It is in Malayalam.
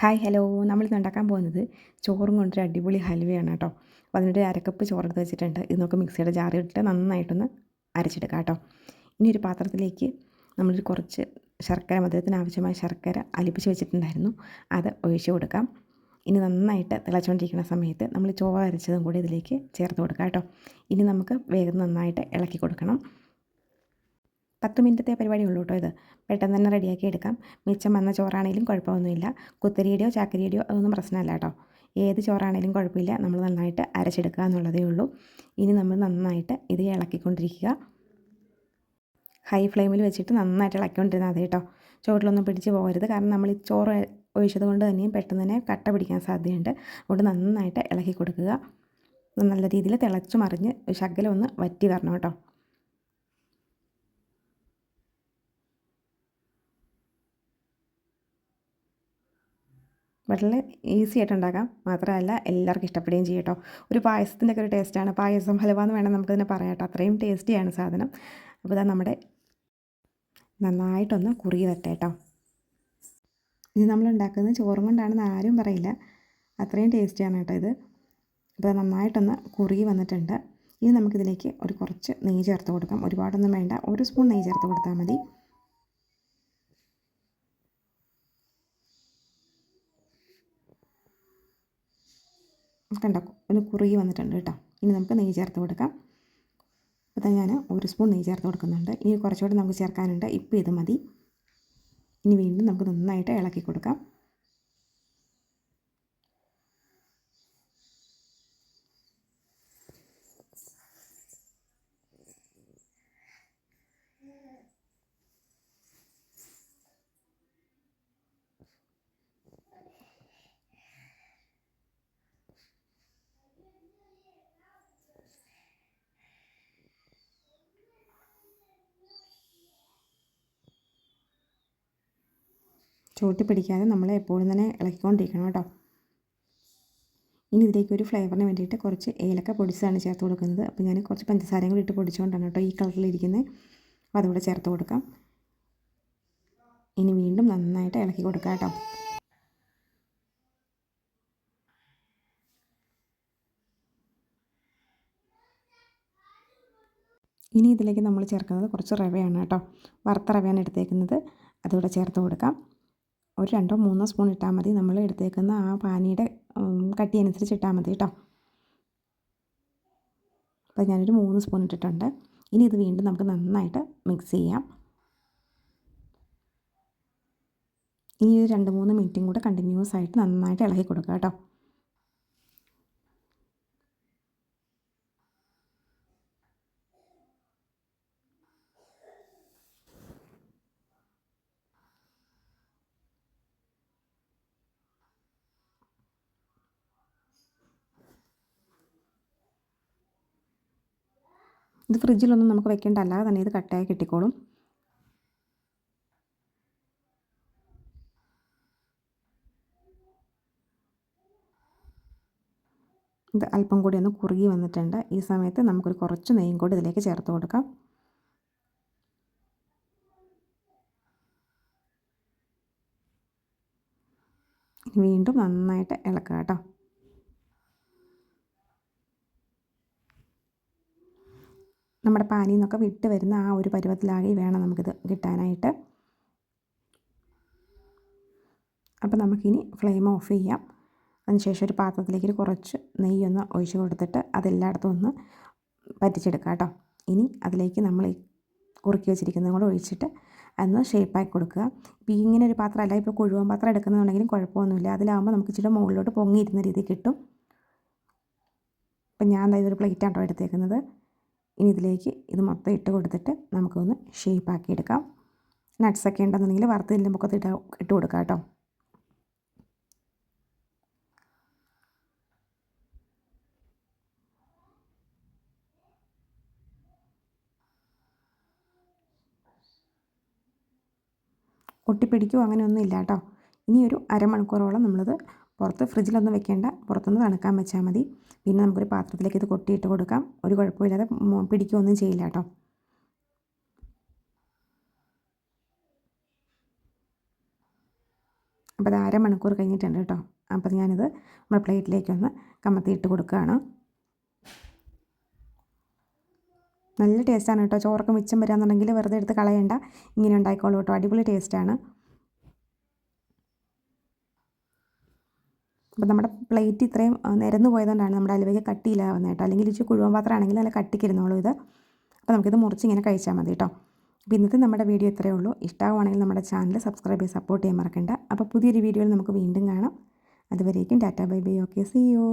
Hi hello. നമ്മളിന്ന് ഉണ്ടാക്കാൻ പോകുന്നത് ചോറും കൊണ്ടൊരു അടിപൊളി ഹൽവയാണ് കേട്ടോ. അപ്പോൾ അതിനൊരു അരക്കപ്പ് ചോറെടുത്ത് വെച്ചിട്ടുണ്ട്. ഇത് നമുക്ക് മിക്സിയുടെ ജാറി ജാറിലിട്ട് നന്നായിട്ടൊന്ന് അരച്ചെടുക്കാം കേട്ടോ. ഇനി ഒരു പാത്രത്തിലേക്ക് നമ്മളൊരു കുറച്ച് ശർക്കര മധുരത്തിന് ആവശ്യമായ ശർക്കര അലിപ്പിച്ച് വെച്ചിട്ടുണ്ടായിരുന്നു. അത് ഒഴിച്ച് കൊടുക്കാം. ഇനി നന്നായിട്ട് തിളച്ചുകൊണ്ടിരിക്കുന്ന സമയത്ത് നമ്മൾ ചോറ് അരച്ചതും കൂടി ഇതിലേക്ക് ചേർത്ത് കൊടുക്കാം കേട്ടോ. ഇനി നമുക്ക് വേഗം നന്നായിട്ട് ഇളക്കി കൊടുക്കണം. പത്ത് മിനിറ്റത്തെ പരിപാടി ഉള്ളൂ കേട്ടോ ഇത്. പെട്ടെന്ന് തന്നെ റെഡിയാക്കി എടുക്കാം. മിച്ചം വന്ന ചോറാണെങ്കിലും കുഴപ്പമൊന്നുമില്ല. കുത്തരിയുടെയോ ചാക്കരിയുടെയോ അതൊന്നും പ്രശ്നമല്ല കേട്ടോ. ഏത് ചോറാണെങ്കിലും കുഴപ്പമില്ല. നമ്മൾ നന്നായിട്ട് അരച്ചെടുക്കുക എന്നുള്ളതേ ഉള്ളൂ. ഇനി നമ്മൾ നന്നായിട്ട് ഇത് ഇളക്കിക്കൊണ്ടിരിക്കുക. ഹൈ ഫ്ലെയിമിൽ വെച്ചിട്ട് നന്നായിട്ട് ഇളക്കിക്കൊണ്ടിരുന്നാൽ മതി കേട്ടോ. ചോട്ടിലൊന്നും പിടിച്ച് പോകരുത്. കാരണം നമ്മൾ ഈ ചോറ് ഒഴിച്ചത് കൊണ്ട് തന്നെയും പെട്ടെന്ന് തന്നെ കട്ട പിടിക്കാൻ സാധ്യതയുണ്ട്. അതുകൊണ്ട് നന്നായിട്ട് ഇളക്കി കൊടുക്കുക. നല്ല രീതിയിൽ തിളച്ചു മറിഞ്ഞ് ശകലം ഒന്ന് വറ്റി വരണം കേട്ടോ. വളരെ ഈസി ആയിട്ട് ഉണ്ടാക്കാം മാത്രമല്ല എല്ലാവർക്കും ഇഷ്ടപ്പെടുകയും ചെയ്യും കേട്ടോ. ഒരു പായസത്തിന്റെ ഒക്കെ ഒരു ടേസ്റ്റാണ് പായസം ഹലുവ എന്ന് വേണം നമുക്കതിനെ പറയാം കേട്ടോ. അത്രയും ടേസ്റ്റിയാണ് സാധനം. അപ്പോൾ ഇതാ നമ്മുടെ നന്നായിട്ടൊന്ന് കുറുകി വരട്ടെ കേട്ടോ. ഇത് നമ്മൾ ഉണ്ടാക്കുന്നത് ചോറും കൊണ്ടാണെന്ന് ആരും പറയില്ല. അത്രയും ടേസ്റ്റിയാണ് കേട്ടോ ഇത്. അപ്പോൾ നന്നായിട്ടൊന്ന് കുറുകി വന്നിട്ടുണ്ട്. ഇനി നമുക്കിതിലേക്ക് ഒരു കുറച്ച് നെയ്യ് ചേർത്ത് കൊടുക്കാം. ഒരുപാടൊന്നും വേണ്ട. ഒരു സ്പൂൺ നെയ്യ് ചേർത്ത് കൊടുത്താൽ മതി. കണ്ടോ? ഒന്ന് കുറുകി വന്നിട്ടുണ്ട് കേട്ടോ. ഇനി നമുക്ക് നെയ്യ് ചേർത്ത് കൊടുക്കാം. അപ്പോൾ ഞാൻ ഒരു സ്പൂൺ നെയ്യ് ചേർത്ത് കൊടുക്കുന്നുണ്ട്. ഇനി കുറച്ചുകൂടി നമുക്ക് ചേർക്കാനുണ്ട്. ഇപ്പോൾ ഇത് മതി. ഇനി വീണ്ടും നമുക്ക് നന്നായിട്ട് ഇളക്കി കൊടുക്കാം. ചൂട്ടി പിടിക്കാതെ നമ്മൾ എപ്പോഴും തന്നെ ഇളക്കിക്കൊണ്ടിരിക്കണം കേട്ടോ. ഇനി ഇതിലേക്ക് ഒരു ഫ്ലേവറിന് വേണ്ടിയിട്ട് കുറച്ച് ഏലക്ക പൊടിച്ചതാണ് ചേർത്ത് കൊടുക്കുന്നത്. അപ്പോൾ ഞാൻ കുറച്ച് പഞ്ചസാരയും കൂടി ഇട്ട് പൊടിച്ചുകൊണ്ടാണ് കേട്ടോ ഈ കളറിലിരിക്കുന്നത്. അപ്പോൾ അതുകൂടെ ചേർത്ത് കൊടുക്കാം. ഇനി വീണ്ടും നന്നായിട്ട് ഇളക്കി കൊടുക്കാം കേട്ടോ. ഇനി ഇതിലേക്ക് നമ്മൾ ചേർക്കുന്നത് കുറച്ച് റവയാണ് കേട്ടോ. വറുത്ത റവയാണ് എടുത്തേക്കുന്നത്. അതുകൂടെ ചേർത്ത് കൊടുക്കാം. ഒരു രണ്ടോ മൂന്നോ സ്പൂൺ ഇട്ടാൽ മതി. നമ്മൾ എടുത്തേക്കുന്ന ആ പാനിയുടെ കട്ടി അനുസരിച്ച് ഇട്ടാൽ മതി കേട്ടോ അപ്പോൾ ഞാനൊരു മൂന്ന് സ്പൂൺ ഇട്ടിട്ടുണ്ട്. ഇനി ഇത് വീണ്ടും നമുക്ക് നന്നായിട്ട് മിക്സ് ചെയ്യാം. ഇനി ഒരു രണ്ട് മൂന്ന് മിനിറ്റും കൂടെ കണ്ടിന്യൂസ് ആയിട്ട് നന്നായിട്ട് ഇളകി കൊടുക്കുക കേട്ടോ ഇത് ഫ്രിഡ്ജിലൊന്നും നമുക്ക് വെക്കേണ്ട അല്ലാതെ തന്നെ ഇത് കട്ടായി കിട്ടിക്കോളും. ഇത് അല്പം കൂടി ഒന്ന് കുറുകി വന്നിട്ടുണ്ട്. ഈ സമയത്ത് നമുക്കൊരു കുറച്ച് നെയ്യും കൂടി ഇതിലേക്ക് ചേർത്ത് കൊടുക്കാം. വീണ്ടും നന്നായിട്ട് ഇളക്കുക കേട്ടോ. നമ്മുടെ പാനിൽ നിന്നൊക്കെ വിട്ട് വരുന്ന ആ ഒരു പരുവത്തിലാകെ വേണം നമുക്കിത് കിട്ടാനായിട്ട്. അപ്പോൾ നമുക്കിനി ഫ്ലെയിം ഓഫ് ചെയ്യാം. അതിനുശേഷം ഒരു പാത്രത്തിലേക്ക് കുറച്ച് നെയ്യൊന്ന് ഒഴിച്ചു കൊടുത്തിട്ട് അതെല്ലായിടത്തും ഒന്ന് പറ്റിച്ചെടുക്കാം കേട്ടോ. ഇനി അതിലേക്ക് നമ്മൾ ഈ കുറുക്കി വെച്ചിരിക്കുന്നതും കൂടെ ഒഴിച്ചിട്ട് അതൊന്ന് ഷേപ്പാക്കി കൊടുക്കുക. ഇപ്പോൾ ഇങ്ങനെ ഒരു പാത്രം അല്ല ഇപ്പോൾ കുഴുവൻ പാത്രം എടുക്കുന്നുണ്ടെങ്കിലും കുഴപ്പമൊന്നുമില്ല. അതിലാകുമ്പോൾ നമുക്ക് ഇച്ചിരി മുകളിലോട്ട് പൊങ്ങിയിരുന്ന രീതി കിട്ടും. ഇപ്പം ഞാൻ ഒരു പ്ലേറ്റാണ് എടുത്തേക്കുന്നത്? ഇനി ഇതിലേക്ക് ഇത് മൊത്തം ഇട്ട് കൊടുത്തിട്ട് നമുക്കൊന്ന് ഷേപ്പാക്കി എടുക്കാം നട്ട്സൊക്കെ ഉണ്ടെന്നുണ്ടെങ്കിൽ വറുത്ത് തില്ലുമ്പോൾ ഇട്ട് ഇട്ട് കൊടുക്കാം കേട്ടോ. ഒട്ടിപ്പിടിക്കുകയോ അങ്ങനെയൊന്നും ഇല്ല കേട്ടോ. ഇനി ഒരു അരമണിക്കൂറോളം നമ്മളത് പുറത്ത് ഫ്രിഡ്ജിലൊന്നും വെക്കേണ്ട. പുറത്തുനിന്ന് തണുക്കാൻ വെച്ചാൽ മതി. പിന്നെ നമുക്കൊരു പാത്രത്തിലേക്ക് ഇത് കൊട്ടിയിട്ട് കൊടുക്കാം. ഒരു കുഴപ്പമില്ലാതെ പിടിക്കുകയൊന്നും ചെയ്യില്ല കേട്ടോ. അപ്പോൾ അത് അരമണിക്കൂർ കഴിഞ്ഞിട്ടുണ്ട് കേട്ടോ. അപ്പോൾ ഞാനിത് നമ്മുടെ പ്ലേറ്റിലേക്ക് ഒന്ന് കമത്തി ഇട്ട് കൊടുക്കുകയാണ്. നല്ല ടേസ്റ്റാണ് കേട്ടോ. ചോറൊക്കെ മിച്ചം വരാമെന്നുണ്ടെങ്കിൽ വെറുതെ എടുത്ത് കളയേണ്ട. ഇങ്ങനെ ഉണ്ടായിക്കോളൂ കേട്ടോ. അടിപൊളി ടേസ്റ്റാണ്. അപ്പോൾ നമ്മുടെ പ്ലേറ്റ് ഇത്രയും നിരന്ന് പോയതുകൊണ്ടാണ് നമ്മുടെ അലുവയ്ക്ക് കട്ടിയിലാവുന്നത് കേട്ടോ. അല്ലെങ്കിൽ ഇച്ചിരി കുഴുവൻ പാത്രമാണെങ്കിൽ നല്ല കട്ടിക്കിരുന്നോളൂ ഇത്. അപ്പോൾ നമുക്കിത് മുറിച്ച് ഇങ്ങനെ കഴിച്ചാൽ മതി കേട്ടോ. അപ്പോൾ ഇന്നത്തെ നമ്മുടെ വീഡിയോ ഇത്രയേ ഉള്ളൂ. ഇഷ്ടമാണെങ്കിൽ നമ്മുടെ ചാനൽ സബ്സ്ക്രൈബ് ചെയ്ത് സപ്പോർട്ട് ചെയ്യാൻ മറക്കണ്ട. അപ്പോൾ പുതിയൊരു വീഡിയോയിൽ നമുക്ക് വീണ്ടും കാണാം. അതുവരേക്കും tata bye bye. Okay see you.